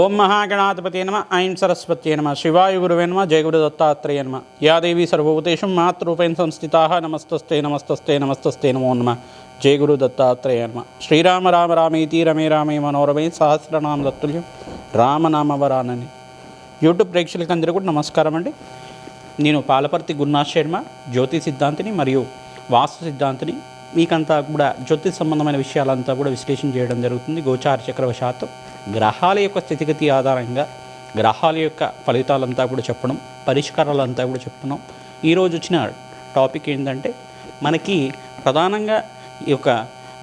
ఓం మహాగణాధిపతి నమ ఐం సరస్వత్యే నమ శివాయ గురువే నమ గురు దత్తాత్రేయ నమ. యాదేవి సర్వభూతేషు మాతృపేణ సంస్థితా నమస్తస్తే నమస్తస్తే నమస్తస్తే నమో నమ. జయగురు దత్తాత్రేయ నమ. శ్రీరామ రామ రామేతి రమే రామే మనోరమే సహస్రనామ దత్తుల్యం రామనామవరానని. యూట్యూబ్ ప్రేక్షకులకు అందరూ కూడా నమస్కారం అండి. నేను పాలపర్తి గురునాథ్ శర్మ జ్యోతి సిద్ధాంతిని మరియు వాస్తు సిద్ధాంతిని మీకంతా కూడా జ్యోతిష్ సంబంధమైన విషయాలంతా కూడా విశ్లేషణ చేయడం జరుగుతుంది. గోచార చక్రవశాత్తు. గ్రహాల యొక్క స్థితిగతి ఆధారంగా గ్రహాల యొక్క ఫలితాలంతా కూడా చెప్పడం పరిష్కారాలంతా కూడా చెప్తున్నాం ఈరోజు వచ్చిన టాపిక్ ఏంటంటే మనకి ప్రధానంగా ఈ యొక్క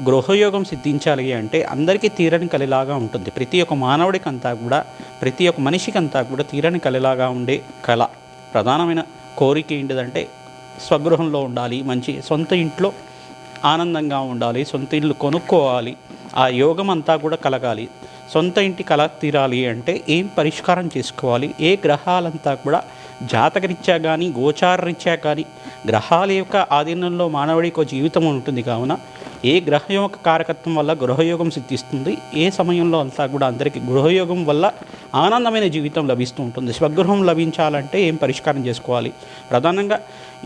గృహయోగం సిద్ధించాలి అంటే అందరికీ తీరని కలిలాగా ఉంటుంది. ప్రతి ఒక్క మానవుడికంతా కూడా ప్రతి ఒక్క మనిషికి అంతా కూడా తీరని కలిలాగా ఉండే కళ. ప్రధానమైన కోరిక ఏంటిదంటే స్వగృహంలో ఉండాలి మంచి సొంత ఇంట్లో ఆనందంగా ఉండాలి సొంత ఇల్లు కొనుక్కోవాలి ఆ యోగం అంతా కూడా కలగాలి. సొంత ఇంటి కళ తీరాలి అంటే ఏం పరిష్కారం చేసుకోవాలి? ఏ గ్రహాలంతా కూడా జాతకరీత్యా కానీ గోచారరీత్యా కానీ గ్రహాల యొక్క ఆధీనంలో మానవుడికి జీవితం ఉంటుంది కావున ఏ గ్రహం యొక్క కారకత్వం వల్ల గృహయోగం సిద్ధిస్తుంది? ఏ సమయంలో అంతా కూడా అందరికీ గృహయోగం వల్ల ఆనందమైన జీవితం లభిస్తూ ఉంటుంది. స్వగృహం లభించాలంటే ఏం పరిష్కారం చేసుకోవాలి? ప్రధానంగా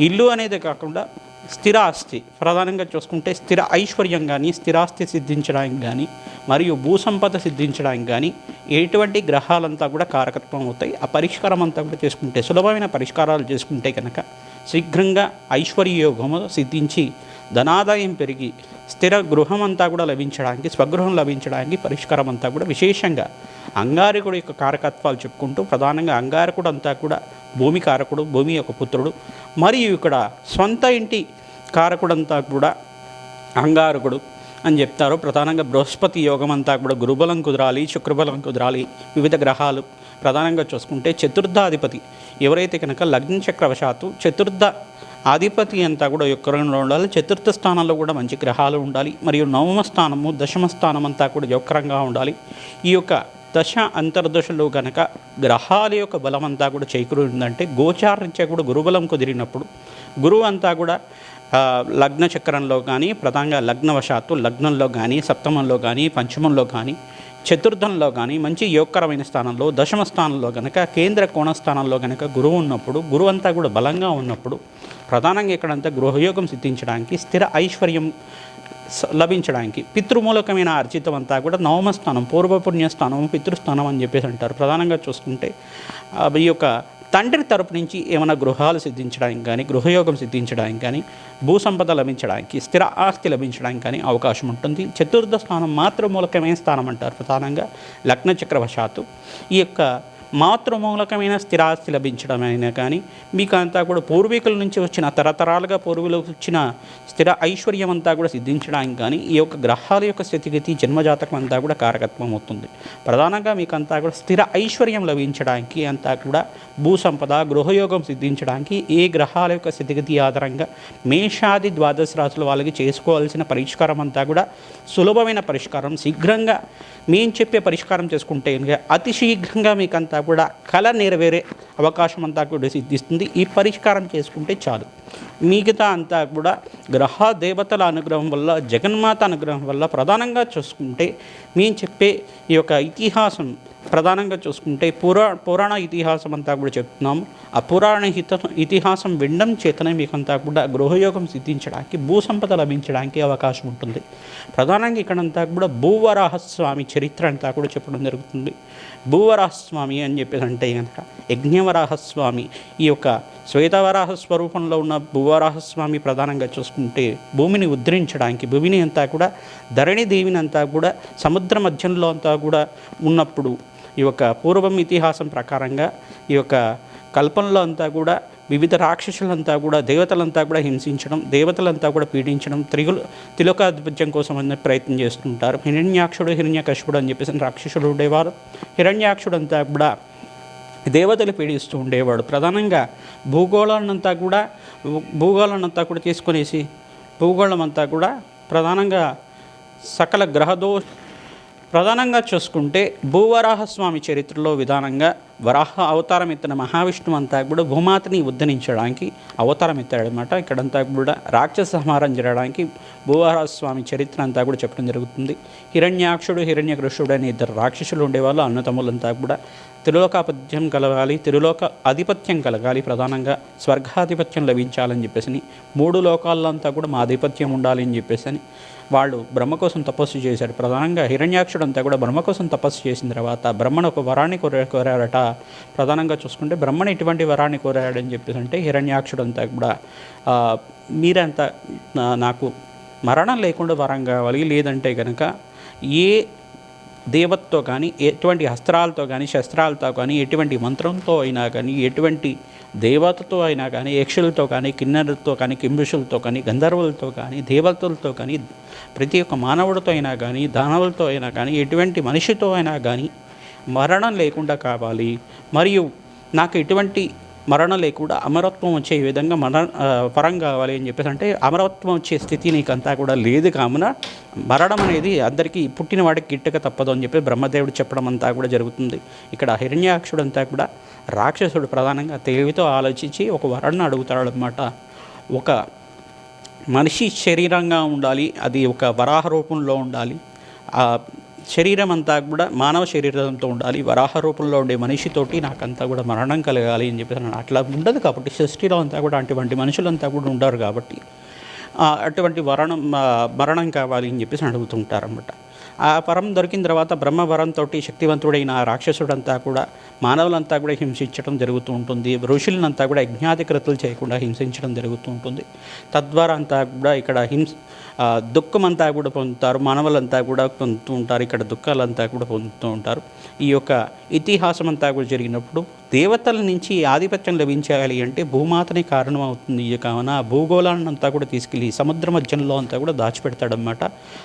ఇల్లు అనేది కాకుండా స్థిరాస్తి. ప్రధానంగా చూసుకుంటే స్థిర ఐశ్వర్యం కానీ స్థిరాస్తి సిద్ధించడానికి కానీ మరియు భూసంపద సిద్ధించడానికి కానీ ఎటువంటి గ్రహాలంతా కూడా కారకత్వం అవుతాయి. ఆ పరిష్కారం అంతా కూడా చేసుకుంటే సులభమైన పరిష్కారాలు చేసుకుంటే కనుక శీఘ్రంగా ఐశ్వర్యయోగము సిద్ధించి ధనాదాయం పెరిగి స్థిర గృహం అంతా కూడా లభించడానికి స్వగృహం లభించడానికి పరిష్కారం అంతా కూడా విశేషంగా అంగారకుడు యొక్క కారకత్వాలు చెప్పుకుంటూ ప్రధానంగా అంగారకుడు అంతా కూడా భూమి కారకుడు భూమి యొక్క పుత్రుడు. మరియు ఇక్కడ సొంత ఇంటి కారకుడంతా కూడా అంగారకుడు అని చెప్తారు. ప్రధానంగా బృహస్పతి యోగం అంతా కూడా గురుబలం కుదరాలి శుక్రబలం కుదరాలి వివిధ గ్రహాలు. ప్రధానంగా చూసుకుంటే చతుర్థాధిపతి. ఎవరైతే కనుక లగ్న చక్రవశాత్తు చతుర్థ ఆధిపతి అంతా కూడా యొక్కరంలో ఉండాలి. చతుర్థ స్థానంలో కూడా మంచి గ్రహాలు ఉండాలి. మరియు నవమ స్థానము దశమ స్థానం అంతా కూడా యొక్కరంగా ఉండాలి. ఈ యొక్క దశ అంతర్దశలో గనక గ్రహాల యొక్క బలం అంతా కూడా చేకూరిందంటే గోచారించే కూడా గురుబలం కుదిరినప్పుడు గురువు అంతా కూడా లగ్న చక్రంలో కానీ ప్రధానంగా లగ్నవశాత్తు లగ్నంలో కానీ సప్తమంలో కానీ పంచమంలో కానీ చతుర్థంలో కానీ మంచి యోగకరమైన స్థానంలో దశమ స్థానంలో కనుక కేంద్ర కోణ స్థానంలో కనుక గురువు ఉన్నప్పుడు గురువు అంతా కూడా బలంగా ఉన్నప్పుడు ప్రధానంగా ఇక్కడంతా గృహయోగం సిద్ధించడానికి స్థిర ఐశ్వర్యం లభించడానికి. పితృమూలకమైన అర్జితం అంతా కూడా నవమ స్థానం పూర్వపుణ్య పితృస్థానం అని చెప్పేసి అంటారు. ప్రధానంగా చూసుకుంటే ఈ యొక్క తండ్రి తరపు నుంచి ఏమైనా గృహాలు సిద్ధించడానికి కానీ గృహయోగం సిద్ధించడానికి కానీ భూ సంపద లభించడానికి స్థిర ఆస్తి లభించడానికి కానీ అవకాశం ఉంటుంది. చతుర్థ స్థానం మాతృమూలకమైన స్థానం అంటారు ప్రధానంగా. లగ్న చక్రవశాత్తు ఈ యొక్క మాతృమూలకమైన స్థిరాస్తి లభించడం అయినా కానీ మీకు అంతా కూడా పూర్వీకుల నుంచి వచ్చిన తరతరాలుగా పూర్వీకులకు వచ్చిన స్థిర ఐశ్వర్యం అంతా కూడా సిద్ధించడానికి కానీ ఈ యొక్క గ్రహాల యొక్క స్థితిగతి జన్మజాతకం అంతా కూడా కారకత్వం అవుతుంది ప్రధానంగా మీకు అంతా కూడా స్థిర ఐశ్వర్యం లభించడానికి అంతా కూడా భూసంపద గృహయోగం సిద్ధించడానికి ఏ గ్రహాల యొక్క స్థితిగతి ఆధారంగా మేషాది ద్వాదశ రాశుల వాళ్ళకి చేసుకోవాల్సిన పరిష్కారం అంతా కూడా సులభమైన పరిష్కారం. శీఘ్రంగా మేము చెప్పే పరిష్కారం చేసుకుంటే అతి శీఘ్రంగా మీకంతా కూడా కళ నెరవేరే అవకాశం అంతా కూడా సిద్ధిస్తుంది. ఈ పరిష్కారం చేసుకుంటే చాలు. మిగతా అంతా కూడా గ్రహ దేవతల అనుగ్రహం వల్ల జగన్మాత అనుగ్రహం వల్ల ప్రధానంగా చూసుకుంటే మేము చెప్పే ఈ యొక్క ఇతిహాసం ప్రధానంగా చూసుకుంటే పురా పురాణ ఇతిహాసం అంతా కూడా చెప్తున్నాము ఆ పురాణ హిత ఇతిహాసం వినడం చేతనే మీకంతా కూడా గృహయోగం సిద్ధించడానికి భూసంపద లభించడానికి అవకాశం ఉంటుంది. ప్రధానంగా ఇక్కడంతా కూడా భూవరాహస్వామి చరిత్ర అంతా కూడా చెప్పడం జరుగుతుంది. భూవరాహస్వామి అని చెప్పేసి అంటే కనుక యజ్ఞవరాహస్వామి. ఈ యొక్క శ్వేతవరాహ స్వరూపంలో ఉన్న భూవరాహస్వామి ప్రధానంగా చూసుకుంటే భూమిని ఉద్ధరించడానికి భూమిని అంతా కూడా ధరణి దేవిని అంతా కూడా సముద్ర మధ్యంలో అంతా కూడా ఉన్నప్పుడు ఈ యొక్క పూర్వం ఇతిహాసం ప్రకారంగా ఈ యొక్క కల్పనలో అంతా కూడా వివిధ రాక్షసులంతా కూడా దేవతలంతా కూడా హింసించడం దేవతలంతా కూడా పీడించడం త్రిగులు తిలోకాధిపత్యం కోసం అనే ప్రయత్నం చేస్తుంటారు. హిరణ్యాక్షుడు హిరణ్యకశుడు అని చెప్పేసి రాక్షసుడు ఉండేవారు. హిరణ్యాక్షుడు అంతా కూడా దేవతలు పీడిస్తూ ఉండేవాడు. ప్రధానంగా భూగోళాన్నంతా కూడా భూగోళాన్నంతా కూడా తీసుకునేసి భూగోళం అంతా కూడా ప్రధానంగా సకల గ్రహదో ప్రధానంగా చూసుకుంటే భూవరాహస్వామి చరిత్రలో విధానంగా వరాహ అవతారం ఎత్తిన మహావిష్ణువు అంతా కూడా భూమాతని ఉద్ధరించడానికి అవతారం ఎత్తాడనమాట ఇక్కడంతా కూడా రాక్షస సంహారం జరగడానికి భూవరాహస్వామి చరిత్ర అంతా కూడా చెప్పడం జరుగుతుంది. హిరణ్యాక్షుడు హిరణ్యకృష్ణుడు అనే ఇద్దరు రాక్షసులు ఉండేవాళ్ళు. అన్నతమ్ములంతా కూడా తిరులోకాపత్యం కలగాలి తిరులోక ఆధిపత్యం కలగాలి ప్రధానంగా స్వర్గాధిపత్యం లభించాలని చెప్పేసి మూడు లోకాల్లో అంతా కూడా మా ఆధిపత్యం ఉండాలి అని చెప్పేసి అని వాళ్ళు బ్రహ్మ కోసం తపస్సు చేశారు. ప్రధానంగా హిరణ్యాక్షుడు అంతా కూడా బ్రహ్మ కోసం తపస్సు చేసిన తర్వాత బ్రహ్మను ఒక వరాన్ని కోర కోరారట. ప్రధానంగా చూసుకుంటే బ్రహ్మను ఎటువంటి వరాన్ని కోరాడని చెప్పేసి అంటే హిరణ్యాక్షుడు అంతా కూడా మీరంతా నాకు మరణం లేకుండా వరం కావాలి లేదంటే కనుక ఏ దేవతతో కానీ ఎటువంటి అస్త్రాలతో కానీ శస్త్రాలతో కానీ ఎటువంటి మంత్రంతో అయినా కానీ ఎటువంటి దేవతతో అయినా కానీ యక్షులతో కానీ కిన్నెరతో కానీ కింబుషులతో కానీ గంధర్వులతో కానీ దేవతలతో కానీ ప్రతి ఒక్క మానవుడితో అయినా కానీ దానవులతో అయినా కానీ ఎటువంటి మనిషితో అయినా కానీ మరణం లేకుండా కావాలి. మరియు నాకు ఎటువంటి మరణం లేకుండా అమరత్వం వచ్చే విధంగా మరణ పరం కావాలి అని చెప్పేసి అంటే అమరత్వం వచ్చే స్థితి నీకంతా కూడా లేదు కావున మరణం అనేది అందరికీ పుట్టిన వాడికి గిట్టక తప్పదు అని చెప్పి బ్రహ్మదేవుడు చెప్పడం అంతా కూడా జరుగుతుంది. ఇక్కడ హిరణ్యాక్షుడు అంతా కూడా రాక్షసుడు ప్రధానంగా తెలివితో ఆలోచించి ఒక వరాన్ని అడుగుతాడు అనమాట ఒక మనిషి శరీరంగా ఉండాలి అది ఒక వరాహ రూపంలో ఉండాలి ఆ శరీరం అంతా కూడా మానవ శరీరంతో ఉండాలి వరాహ రూపంలో ఉండే మనిషితోటి నాకంతా కూడా మరణం కలగాలి అని చెప్పేసి అట్లా ఉండదు కాబట్టి సృష్టిలో అంతా కూడా అటువంటి మనుషులంతా కూడా ఉండరు కాబట్టి అటువంటి వరణం మరణం కావాలి అని చెప్పేసి అడుగుతుంటారన్నమాట. ఆ వరం దొరికిన తర్వాత బ్రహ్మవరంతో శక్తివంతుడైన ఆ రాక్షసుడంతా కూడా మానవులంతా కూడా హింసించడం జరుగుతూ ఉంటుంది. ఋషులనంతా కూడా యజ్ఞాధికృతులు చేయకుండా హింసించడం జరుగుతూ ఉంటుంది. తద్వారా అంతా కూడా ఇక్కడ హింస దుఃఖమంతా దుఃఖం అంతా కూడా పొందుతారు మానవులంతా కూడా పొందుతూ ఉంటారు ఇక్కడ దుఃఖాలంతా కూడా పొందుతూ ఉంటారు. ఈ యొక్క ఇతిహాసం అంతా కూడా జరిగినప్పుడు దేవతల నుంచి ఆధిపత్యం లభించాలి అంటే భూమాతనే కారణం అవుతుంది కావున ఆ భూగోళాన్ని అంతా కూడా తీసుకెళ్ళి సముద్ర మధ్యంలో అంతా కూడా దాచిపెడతాడనమాట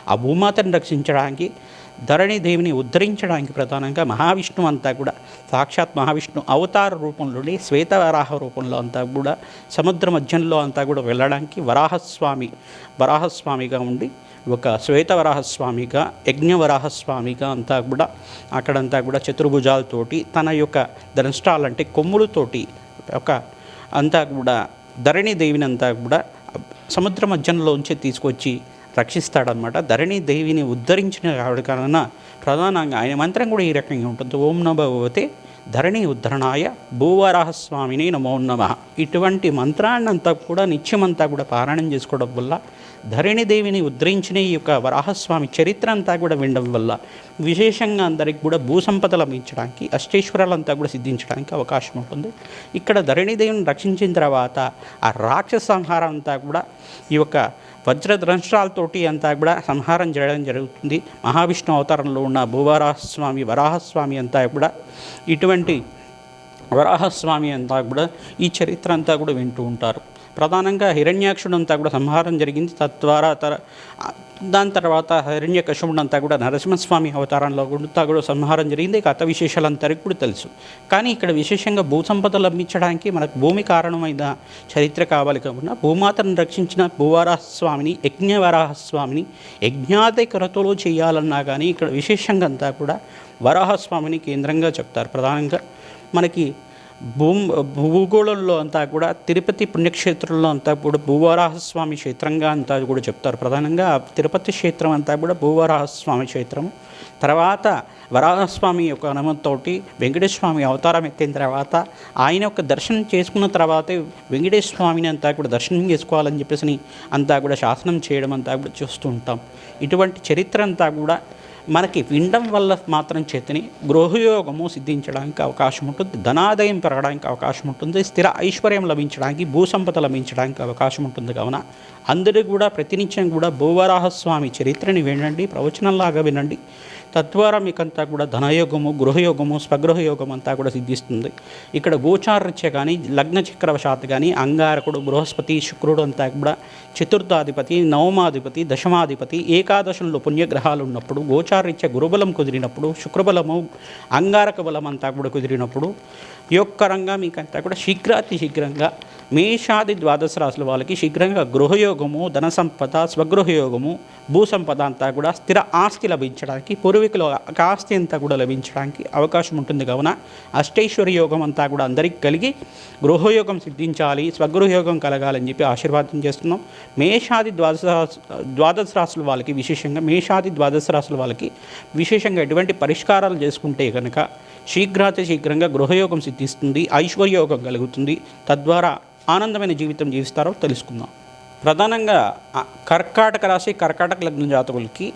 ఆ భూమాతను రక్షించడానికి ధరణి దేవిని ఉద్ధరించడానికి ప్రధానంగా మహావిష్ణు అంతా కూడా సాక్షాత్ మహావిష్ణు అవతార రూపంలోని శ్వేతవరాహ రూపంలో అంతా కూడా సముద్ర మధ్యంలో అంతా కూడా వెళ్ళడానికి వరాహస్వామి వరాహస్వామిగా ఉండి ఒక శ్వేతవరాహస్వామిగా యజ్ఞవరాహస్వామిగా అంతా కూడా అక్కడంతా కూడా చతుర్భుజాలతోటి తన యొక్క దంష్టాలంటే కొమ్ములతోటి ఒక అంతా కూడా ధరణి దేవిని అంతా కూడా సముద్ర మధ్యంలోంచి తీసుకొచ్చి రక్షిస్తాడనమాట ధరణి దేవిని ఉద్ధరించిన ఆవిడ కారణన ప్రధానంగా ఆయన మంత్రం కూడా ఈ రకంగా ఉంటుంది. ఓం నమో ధరణి ఉద్ధరణాయ భూవరాహస్వామిని నమో నమ. ఇటువంటి మంత్రాన్నంతా కూడా నిత్యమంతా కూడా పారాయణం చేసుకోవడం వల్ల ధరణి దేవిని ఉద్ధరించిన ఈ యొక్క వరాహస్వామి చరిత్ర అంతా కూడా వినడం వల్ల విశేషంగా అందరికి కూడా భూసంపద లభించడానికి అష్టేశ్వరాలంతా కూడా సిద్ధించడానికి అవకాశం ఉంటుంది. ఇక్కడ ధరణిదేవిని రక్షించిన తర్వాత ఆ రాక్షస సంహారం అంతా కూడా ఈ యొక్క వజ్రద్రంష్ట్రాలతోటి అంతా కూడా సంహారం చేయడం జరుగుతుంది. మహావిష్ణు అవతారంలో ఉన్న భూవరాహస్వామి వరాహస్వామి అంతా కూడా ఇటువంటి వరాహస్వామి అంతా కూడా ఈ చరిత్ర అంతా కూడా వింటూ ఉంటారు. ప్రధానంగా హిరణ్యాక్షుడు అంతా కూడా సంహారం జరిగింది తద్వారా తర దాని తర్వాత హిరణ్య అంతా కూడా నరసింహస్వామి అవతారంలో గుండుతా కూడా సంహారం జరిగింది. కథ విశేషాలంతరికి కూడా తెలుసు. కానీ ఇక్కడ విశేషంగా భూసంపద లభించడానికి మనకు భూమి కారణమైన చరిత్ర కావాలి కాకుండా భూమాతను రక్షించిన భూవరాహస్వామిని యజ్ఞవరాహస్వామిని యజ్ఞాది కొరతలో చేయాలన్నా కానీ ఇక్కడ విశేషంగా అంతా కూడా వరాహస్వామిని కేంద్రంగా చెప్తారు. ప్రధానంగా మనకి భూమ్ భూగోళంలో అంతా కూడా తిరుపతి పుణ్యక్షేత్రంలో అంతా కూడా భూవరాహస్వామి క్షేత్రంగా అంతా కూడా చెప్తారు. ప్రధానంగా తిరుపతి క్షేత్రం అంతా కూడా భూవరాహస్వామి క్షేత్రం. తర్వాత వరాహస్వామి యొక్క అనుమతితోటి వెంకటేశ్వమి అవతారం ఎత్తిన తర్వాత ఆయన యొక్క దర్శనం చేసుకున్న తర్వాతే వెంకటేశ్వర స్వామిని అంతా కూడా దర్శనం చేసుకోవాలని చెప్పేసి అంతా కూడా శాసనం చేయడం అంతా కూడా చూస్తూ ఉంటాం. ఇటువంటి చరిత్ర అంతా కూడా మనకి వినడం వల్ల మాత్రం చేతిని గృహయోగము సిద్ధించడానికి అవకాశం ఉంటుంది ధనాదాయం పెరగడానికి అవకాశం ఉంటుంది స్థిర ఐశ్వర్యం లభించడానికి భూసంపద లభించడానికి అవకాశం ఉంటుంది. కావున అందరూ కూడా ప్రతినిత్యం కూడా భూవరాహస్వామి చరిత్రని వినండి ప్రవచనంలాగా వినండి. తద్వారా మీకంతా కూడా ధనయోగము గృహయోగము స్వగృహయోగం అంతా కూడా సిద్ధిస్తుంది. ఇక్కడ గోచారరీత్య కానీ లగ్న చక్రవశాత్ కానీ అంగారకుడు బృహస్పతి శుక్రుడు అంతా కూడా చతుర్థాధిపతి నవమాధిపతి దశమాధిపతి ఏకాదశంలో పుణ్యగ్రహాలు ఉన్నప్పుడు గోచారరీత్య గురుబలం కుదిరినప్పుడు శుక్రబలము అంగారక బలం అంతా కూడా కుదిరినప్పుడు యొక్క రంగం మీకంతా కూడా శీఘ్రాతి శీఘ్రంగా మేషాది ద్వాదశ రాశుల వాళ్ళకి శీఘ్రంగా గృహయోగము ధన సంపద స్వగృహయోగము భూ సంపద అంతా కూడా స్థిర ఆస్తి లభించడానికి పూర్వీకుల ఒక ఆస్తి అంతా కూడా లభించడానికి అవకాశం ఉంటుంది. కావున అష్టైశ్వర్య యోగం అంతా కూడా అందరికీ కలిగి గృహయోగం సిద్ధించాలి స్వగృహయోగం కలగాలని చెప్పి ఆశీర్వాదం చేస్తున్నాం. మేషాది ద్వాదశ ద్వాదశ రాశుల వాళ్ళకి విశేషంగా మేషాది ద్వాదశ రాశుల వాళ్ళకి విశేషంగా ఎటువంటి పరిష్కారాలు చేసుకుంటే కనుక శీఘ్రాతి శీఘ్రంగా గృహయోగం సిద్ధిస్తుంది ఐశ్వర్యయోగం కలుగుతుంది. తద్వారా ఆనందమైన జీవితం జీవిస్తారో తెలుసుకుందాం. ప్రధానంగా కర్కాటక రాశి కర్కాటక లగ్న జాతకులకి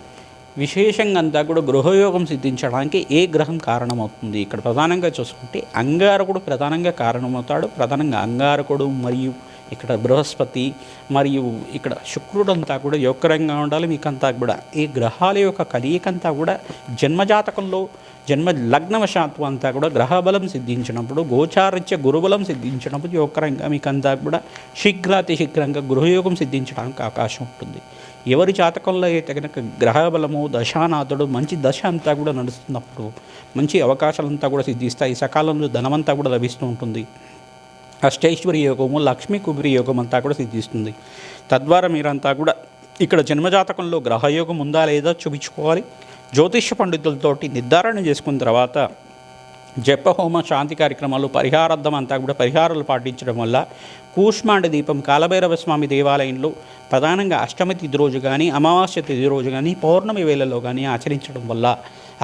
విశేషంగా అంతా కూడా గృహయోగం సిద్ధించడానికి ఏ గ్రహం కారణమవుతుంది? ఇక్కడ ప్రధానంగా చూసుకుంటే అంగారకుడు ప్రధానంగా కారణమవుతాడు. ప్రధానంగా అంగారకుడు మరియు ఇక్కడ బృహస్పతి మరియు ఇక్కడ శుక్రుడు అంతా కూడా యోగకరంగా ఉండాలి మీకంతా కూడా. ఈ గ్రహాల యొక్క కలయికంతా కూడా జన్మజాతకంలో జన్మ లగ్నవశాత్వం అంతా కూడా గ్రహబలం సిద్ధించినప్పుడు గోచారిత్య గురుబలం సిద్ధించినప్పుడు యోగకరంగా మీకంతా కూడా శీఘ్రాతి శీఘ్రంగా గృహయోగం సిద్ధించడానికి అవకాశం ఉంటుంది. ఎవరి జాతకంలో అయితే కనుక గ్రహబలము దశానాథుడు మంచి దశ అంతా కూడా నడుస్తున్నప్పుడు మంచి అవకాశాలంతా కూడా సిద్ధిస్తాయి. సకాలంలో ధనమంతా కూడా లభిస్తూ ఉంటుంది. అష్టైశ్వర్య యోగము లక్ష్మీ కుబిరి యోగం అంతా కూడా సిద్ధిస్తుంది. తద్వారా మీరంతా కూడా ఇక్కడ జన్మజాతకంలో గ్రహయోగం ఉందా లేదా చూపించుకోవాలి. జ్యోతిష్య పండితులతోటి నిర్ధారణ చేసుకున్న తర్వాత జపహోమ శాంతి కార్యక్రమాలు పరిహారార్థం అంతా కూడా పరిహారాలు పాటించడం వల్ల కూష్మాండ దీపం కాలభైరవ స్వామి దేవాలయంలో ప్రధానంగా అష్టమి తిథి రోజు కానీ అమావాస్య తిథి రోజు కానీ పౌర్ణమి వేళల్లో కానీ ఆచరించడం వల్ల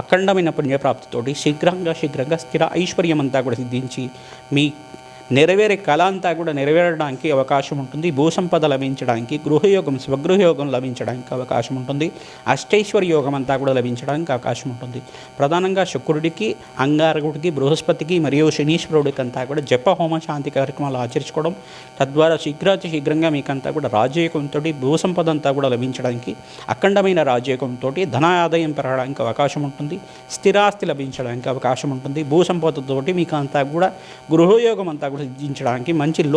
అఖండమైన పుణ్యప్రాప్తితోటి శీఘ్రంగా శీఘ్రంగా స్థిర ఐశ్వర్యం అంతా కూడా సిద్ధించి మీ నెరవేరే కళ అంతా కూడా నెరవేరడానికి అవకాశం ఉంటుంది. భూసంపద లభించడానికి గృహయోగం స్వగృహయోగం లభించడానికి అవకాశం ఉంటుంది. అష్టైశ్వర యోగం అంతా కూడా లభించడానికి అవకాశం ఉంటుంది. ప్రధానంగా శుక్రుడికి అంగారకుడికి బృహస్పతికి మరియు శనీశ్వరుడికి అంతా కూడా జప హోమ శాంతి కార్యక్రమాలు ఆచరించుకోవడం తద్వారా శీఘ్రాతి శీఘ్రంగా మీకంతా కూడా రాజయోగంతో భూసంపద అంతా కూడా లభించడానికి అఖండమైన రాజయోగంతో ధన ఆదాయం పెరగడానికి అవకాశం ఉంటుంది. స్థిరాస్తి లభించడానికి అవకాశం ఉంటుంది. భూసంపదతోటి మీకు అంతా కూడా గృహయోగం అంతా కూడా సిద్ధించడానికి మంచి